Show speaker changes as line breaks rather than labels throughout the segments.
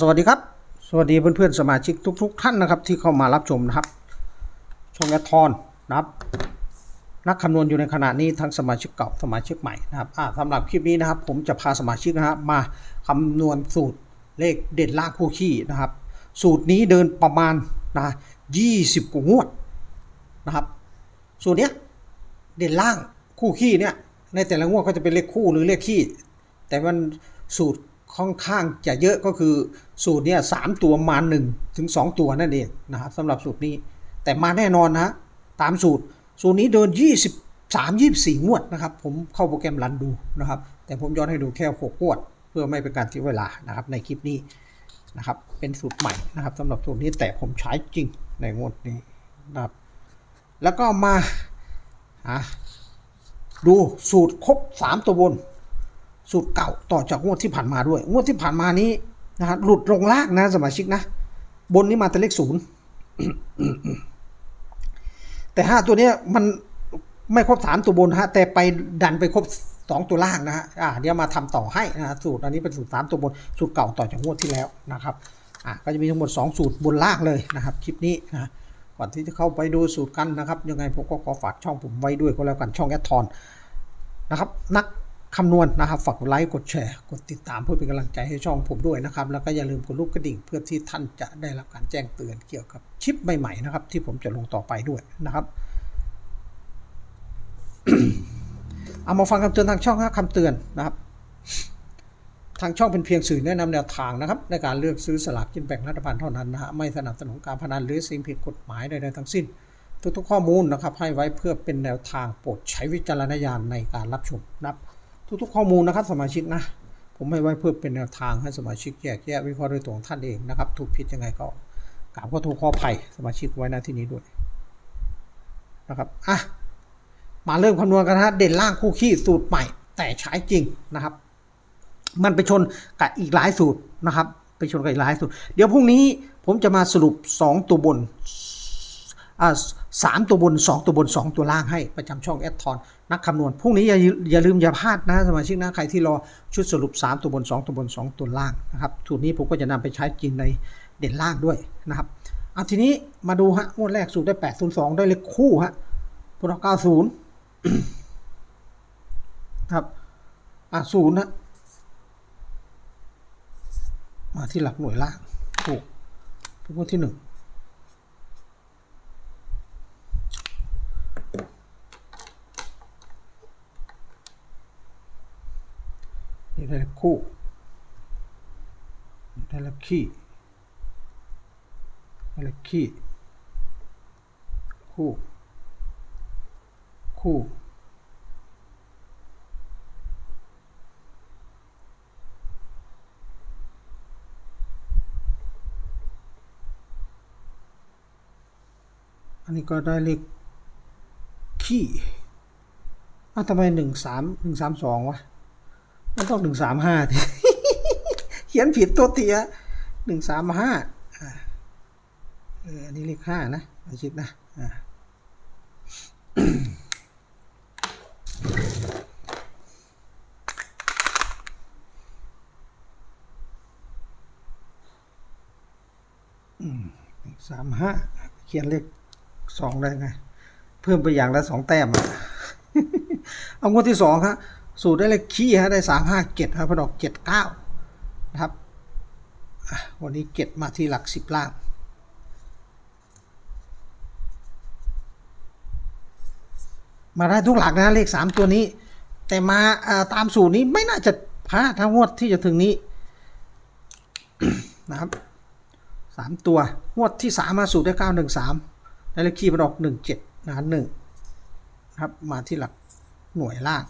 สวัสดีครับ สวัสดีเพื่อนๆสมาชิกทุก ๆ ท่านนะครับ ที่เข้ามารับชมนะครับช่องแอทอนนะครับ นักคำนวณอยู่ในขณะนี้ทั้งสมาชิกเก่าสมาชิกใหม่นะครับสำหรับคลิปนี้นะครับ ผมจะพาสมาชิกนะครับมาคำนวณสูตรเลขเด่นล่างคู่ขี้นะครับ สูตรนี้เดินประมาณนะ20กว่างวดนะครับสูตรเนี้ยเด่นล่างคู่ขี้เนี่ยในแต่ละงวดก็จะเป็นเลขคู่หรือเลขขี้แต่มันสูตร ค่อนข้างจะเยอะก็คือสูตรเนี่ยสามตัวมาหนึ่งถึงสองตัวนั่นเองนะครับสำหรับสูตรนี้ แต่มาแน่นอนนะตามสูตร สูตรนี้เดิน 23 24 งวดนะครับ ผมเข้าโปรแกรมรันดูนะครับ แต่ผมย้อนให้ดูแค่6งวด เพื่อไม่เป็นการเสียเวลานะครับในคลิปนี้นะครับ เป็นสูตรใหม่นะครับสำหรับสูตรนี้แต่ผมใช้จริงในงวดนี้นะครับ แล้วก็มาหาดูสูตรครบ 3 ตัวบน สูตรเก่าต่อจากงวดที่ผ่านมาด้วย งวดที่ผ่านมานี้นะฮะหลุดลงล่างนะสมาชิกนะ บนนี้มาแต่เลขศูนย์แต่ห้าตัวเนี้ยมันไม่ครบสามตัวบนฮะแต่ไปดันไปครบสองตัวล่างนะฮะอ่าเดี๋ยวมาทำต่อให้นะฮะสูตรอันนี้เป็นสูตรสามตัวบนสูตรเก่าต่อจากงวดที่แล้วนะครับอ่าก็จะมีทั้งหมดสองสูตรบนล่างเลยนะครับคลิปนี้นะก่อนที่จะเข้าไปดูสูตรกันนะครับ ยังไงผมก็ขอฝากช่องผมไว้ด้วยก็แล้วกันช่องแอดทอนนะครับนัก คำนวณนะครับ ฝากกดไลค์ กดแชร์ กดติดตามเพื่อเป็นกำลังใจให้ช่องผมด้วยนะครับ แล้วก็อย่าลืมกดรูปกระดิ่งเพื่อที่ท่านจะได้รับการแจ้งเตือนเกี่ยวกับชิปใหม่ๆนะครับ ที่ผมจะลงต่อไปด้วยนะครับเอามาฟังคำเตือนทางช่องนะคำเตือนนะครับ ทางช่องเป็นเพียงสื่อแนะนำแนวทางนะครับ ในการเลือกซื้อสลากกินแบ่งรัฐบาลเท่านั้นนะฮะไม่สนับสนุนการพนันหรือสิ่งผิดกฎหมายใดๆทั้งสิ้น ทุกๆข้อมูลนะครับ ให้ไว้เพื่อเป็นแนวทางโปรดใช้วิจารณญาณในการรับชมนะครับ ทุกๆข้อมูลนะครับสมาชิกนะ ผมให้ไว้เพื่อเป็นแนวทางให้สมาชิกแยกแยะวิเคราะห์ด้วยตัวของท่านเองนะครับ ถูกผิดยังไงก็กราบก็ถูกข้อภัยสมาชิกไว้หน้าที่นี้ด้วยนะครับอะมาเริ่มคำนวณกันนะฮะเด่นล่างคู่ขี้สูตรใหม่ แต่ใช้จริงนะครับ มันไปชนกับอีกหลายสูตรนะครับ ไปชนกับอีกหลายสูตร เดี๋ยวพรุ่งนี้ผมจะมาสรุป 2 ตัวบนอ่า สามตัวบน 2 ตัวบน 2 ตัวล่างให้ประจำช่องแอดทอนนักคำนวณพรุ่งนี้อย่าอย่าลืมอย่าพลาดนะสมาชิกนะใครที่รอชุดสรุป 3 ตัวบน 2 ตัวบน 2 ตัวล่างนะครับสูตรนี้ผมก็จะนำไปใช้จริงในเด่นล่างด้วยนะครับเอาทีนี้มาดูฮะงวดแรกสูตรได้802 ได้เลขคู่ฮะพวกเรา90ครับอะศูนย์นะมาที่หลักหน่วยล่างถูกเป็นงวดที่หนึ่ง นี่ได้คู่ นี่ได้ละขี้ได้ละขี้คู่ คู่อันนี้ก็ได้เลขขี้อ้าวทำไมหนึ่งสามหนึ่งสามสองวะ มันต้องหนึ่งสามห้าทีเขียนผิดตัวเตีย หนึ่งสามห้าเอออันนี้เลขห้านะมาชิดนะอ่าสามห้าเขียนเลขสองได้ไง เพิ่มไปอย่างละสองแต้มเอางวดที่สองครับสูตรได้เลขขี้ฮะได้สามห้าเจ็ดครับพอดอกเจ็ดเก้านะครับ วันนี้เจ็ดมาที่หลักสิบล่าง มาได้ทุกหลักนะเลขสามตัวนี้ แต่มาตามสูตรนี้ไม่น่าจะพลาดทั้งงวดที่จะถึงนี้นะครับสามตัวงวดที่สามมาสูตรได้เก้าหนึ่งสามได้เลขคีย์มันออกหนึ่งเจ็ดนะหนึ่งครับมาที่หลักหน่วยล่าง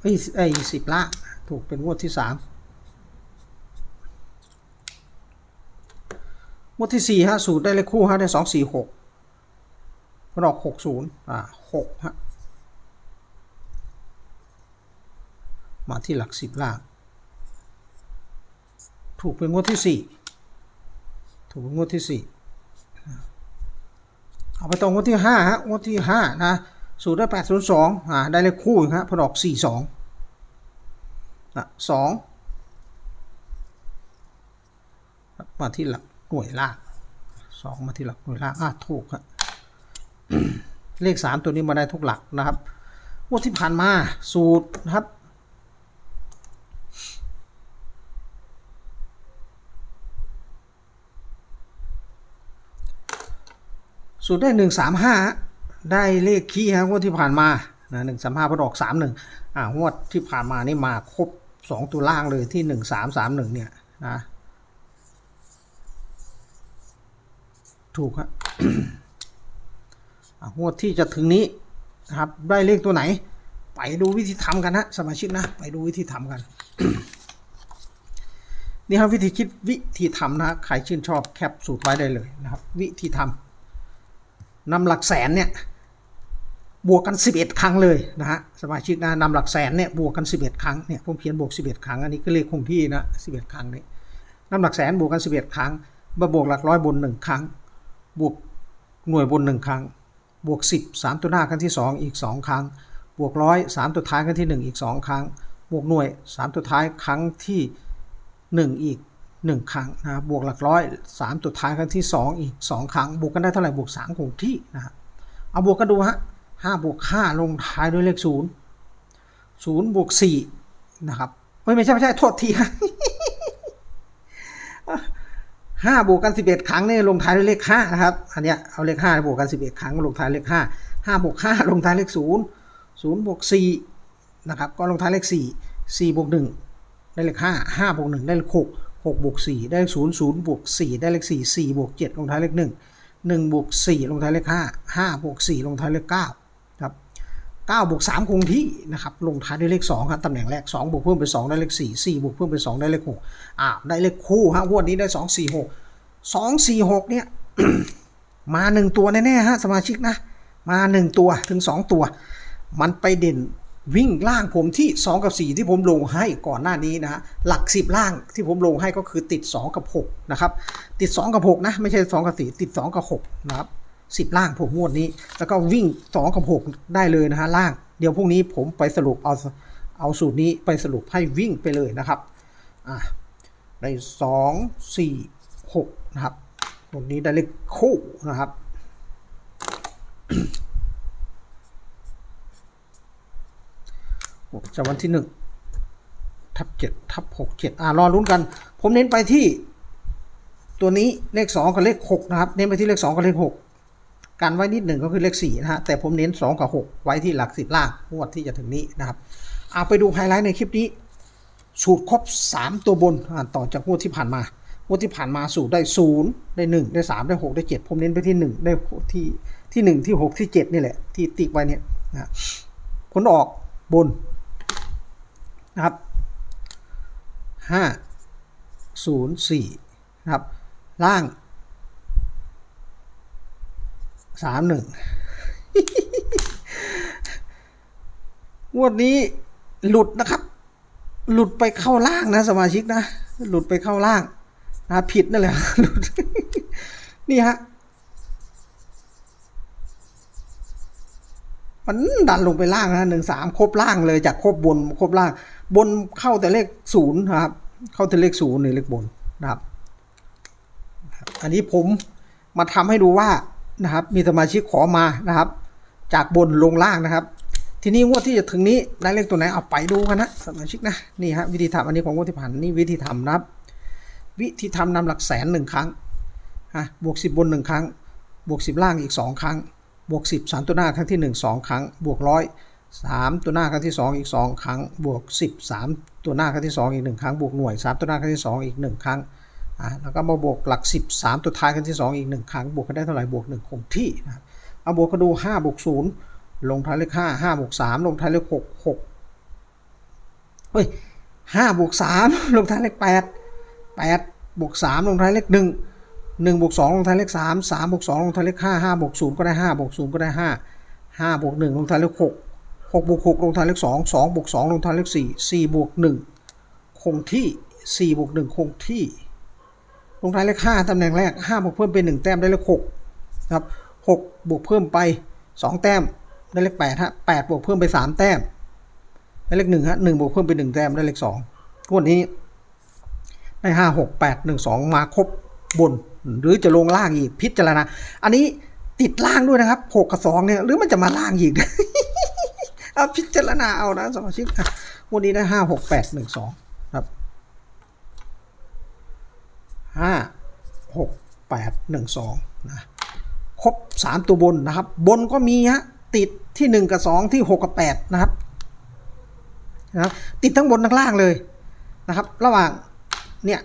เอ้ยไอ้สิบล่างถูกเป็นงวดที่สาม งวดที่สี่ฮะสูตรได้เลขคู่ฮะได้สองสี่หกมันออกหกศูนย์อ่าหกฮะมาที่หลักสิบล่าง ถูกเป็นงวดที่สี่ถูกเป็นงวดที่สี่เอาไปตรงงวดที่ห้าฮะงวดที่ห้านะสูตรได้แปดศูนย์สองอ่าได้เลขคู่ฮะพอดอกสี่สองอะสองมาที่หลัก หน่วยล่างสองมาที่หลักหน่วยล่างอะถูกครับเลขสามตัวนี้มาได้ทุกหลักนะครับงวดที่ผ่านมาสูตรนะครับสูตรได้หนึ่งสามห้าได้เลขคี่ฮะงวดที่ผ่านมานะหนึ่งสามห้าพอดอกสามหนึ่งอ่างวดที่ผ่านมานี่มาครบสองตัวล่างเลยที่หนึ่งสามสามหนึ่งเนี่ยนะ ถูกครับอะงวดที่จะถึงนี้นะครับ ได้เลขตัวไหน ไปดูวิธีทำกันนะสมาชิกนะ ไปดูวิธีทำกัน นี่ครับวิธีคิดวิธีทำนะใครชื่นชอบแคปสูตรไว้ได้เลยนะครับ วิธีทำนำหลักแสนเนี่ยบวกกัน 11 ครั้งเลยนะฮะสมาชิกนะนำหลักแสนเนี่ยบวกกัน 11 ครั้งเนี่ยผมเขียนบวก 11 ครั้ง อันนี้ก็เลขคงที่นะ11 ครั้งนี้นำหลักแสนบวกกัน 11 ครั้งมาบวกหลักร้อยบน 1 ครั้ง บวกหน่วยบน 1 ครั้ง บวก 10 3 ตัวหน้าครั้งที่ 2 อีก 2 ครั้ง บวกร้อยสามตัวท้ายครั้งที่ 1 อีก 2 ครั้ง บวกหน่วย 3 ตัวท้ายครั้งที่ 1 อีก 1 ครั้งนะบบวกหลักร้อย 3 ตัวท้ายครั้งที่ 2 อีก 2 ครั้ง บวกกันได้เท่าไหร่บวก3คงที่นะฮะเอาบวกกันดูฮะ5บวก5ลงท้ายด้วยเลข 0 0บวก4นะครับไม่ไม่ใช่ไม่ใช่โทษทีฮะ ห้าบวกกันสิบเอ็ดครั้งเนี่ยลงท้ายด้วยเลขห้านะครับ อันเนี้ยเอาเลขห้าบวกกันสิบเอ็ดครั้งลงท้ายเลขห้าห้าบวกห้าลงท้ายเลขศูนย์ศูนย์บวกสี่นะครับ ก็ลงท้ายเลขสี่สี่บวกหนึ่งได้เลขห้าห้าบวกหนึ่งได้เลขหกหกบวกสี่ได้เลขศูนย์ศูนย์บวกสี่ได้เลขสี่สี่บวกเจ็ดลงท้ายเลขหนึ่งหนึ่งบวกสี่ลงท้ายเลขห้าห้าบวกสี่ลงท้ายเลขเก้า 9บวก3คงที่นะครับลงท้ายด้วยเลข2ครับตำแหน่งแรก2บวกเพิ่มเป็น2ได้เลข4 4บวกเพิ่มเป็น2ได้เลข6อ่าได้เลขคู่ฮะงวดนี้ได้ 2 4 6 2 4 6เนี่ยมา 1 ตัวแน่ๆฮะสมาชิกนะ มา 1 ตัวถึง 2 ตัว มันไปเด่นวิ่งล่างผมที่ 2 กับ 4 ที่ผมลงให้ก่อนหน้านี้นะฮะหลัก 10 ล่างที่ผมลงให้ก็คือติด 2 กับ 6 นะครับ ติด 2 กับ 6 นะ ไม่ใช่ 2 กับ 4 ติด 2 กับ 6 นะครับ สิบล่างผมงวดนี้ แล้วก็วิ่งสองกับหกได้เลยนะฮะล่าง เดี๋ยวพรุ่งนี้ผมไปสรุปเอาเอาสูตรนี้ไปสรุปให้วิ่งไปเลยนะครับอะได้สองสี่หกนะครับตรงนี้ได้เลขคู่นะครับจะวันที่หนึ่งทับเจ็ดทับหกเจ็ดอ่ารอลุ้นกัน ผมเน้นไปที่ตัวนี้เลขสองกับเลขหกนะครับ เน้นไปที่เลขสองกับเลขหก การไว้นิดหนึ่งก็คือเลขสี่นะฮะแต่ผมเน้นสองกับหกไว้ที่หลักสิบล่างงวดที่จะถึงนี้นะครับเอาไปดูไฮไลท์ในคลิปนี้ สูตรครบ 3 ตัวบนต่อจากงวดที่ผ่านมางวดที่ผ่านมาสูตรได้ 0 ได้ 1 ได้ 3 ได้ 6 ได้ 7 ผมเน้นไปที่ 1 ได้ที่ที่ 1 ที่ 6 ที่ 7 นี่แหละ ที่ติ๊กไว้เนี่ยนะผลออกบนนะครับ 5 0 4 นะครับ ล่าง 3 1งวดนี้หลุดนะครับ หลุดไปเข้าล่างนะ สมาชิกนะ หลุดไปเข้าล่างนะผิดนั่นแหละหลุดนี่ฮะมันดันลงไปล่างนะหนึ่งสามครบล่างเลยจากครบบนครบล่าง บนเข้าแต่เลขศูนย์นะครับ เข้าแต่เลขศูนย์ในเลขบนนะครับ อันนี้ผมมาทำให้ดูว่า นะครับ มีสมาชิกขอมานะครับ จากบนลงล่างนะครับ ทีนี้งวดที่จะถึงนี้ได้เลขตัวไหนเอาไปดูกันนะสมาชิกนะนี่ฮะวิธีทำอันนี้ของงวดที่ผ่านนี่วิธีทำนะครับ วิธีทำนำหลักแสนหนึ่งครั้งฮะบวกสิบบนหนึ่งครั้ง บวกสิบล่างอีกสองครั้ง บวกสิบสามตัวหน้าครั้งที่หนึ่งสองครั้ง บวกร้อยสามตัวหน้าครั้งที่สองอีกสองครั้ง บวกสิบสามตัวหน้าครั้งที่สองอีกหนึ่งครั้ง บวกหน่วยสามตัวหน้าครั้งที่สองอีกหนึ่งครั้ง อะแล้วก็มาบวกหลักสิบสามตัวท้ายครั้งที่สองอีกหนึ่งครั้ง บวกกันได้เท่าไหร่บวกหนึ่งคงที่นะครับเอาบวกก็ดูห้าบวกศูนย์ลงท้ายเลขห้าห้าบวกสามลงท้ายเลขหกหกเฮ้ยห้าบวกสามลงท้ายเลขแปดแปดบวกสามลงท้ายเลขหนึ่งหนึ่งบวกสองลงท้ายเลขสามสามบวกสองลงท้ายเลขห้าห้าบวกศูนย์ก็ได้ห้าบวกศูนย์ก็ได้ห้าห้าบวกหนึ่งลงท้ายเลขหกหกบวกหกลงท้ายเลขสองสองบวกสองลงท้ายเลขสี่สี่บวกหนึ่งคงที่สี่บวกหนึ่งคงที่ ลงท้ายเลขห้าตำแหน่งแรกห้าบวกเพิ่มเป็นหนึ่งแต้มได้เลขหกนะครับหกบวกเพิ่มไปสองแต้มได้เลขแปดฮะแปดบวกเพิ่มไปสามแต้มได้เลขหนึ่งฮะหนึ่งบวกเพิ่มไปหนึ่งแต้มได้เลขสองงวดนี้ได้ห้าหกแปดหนึ่งสองมาครบบน หรือจะลงล่างอีกพิจารณาอันนี้ติดล่างด้วยนะครับหกกับสองเนี่ยหรือมันจะมาล่างอีกเอาพิจารณาเอานะสมาชิกวันนี้ได้ห้าหกแปดหนึ่งสอง ครับห้าหกแปดหนึ่งสองนะครบสามตัวบนนะครับ บนก็มีฮะติดที่หนึ่งกับสองที่หกกับแปดนะครับนะบติดทั้งบนทั้งล่างเลยนะครับ ระหว่างเนี่ย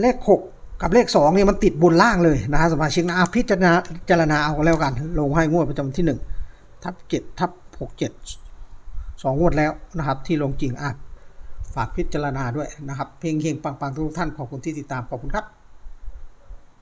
เลขหกกับเลขสองเนี่ยมันติดบนล่างเลยนะฮะสมาชิกนะอะพิจารณาจารณาเอาก็แล้วกัน ลงให้งวดประจำที่หนึ่งทับเจ็ดทับหกเจ็ดสองงวดแล้วนะครับ ที่ลงจริงอะ ฝากพิจารณาด้วยนะครับ เพียงเฮงปังๆทุกท่านขอบคุณที่ติดตามขอบคุณครับ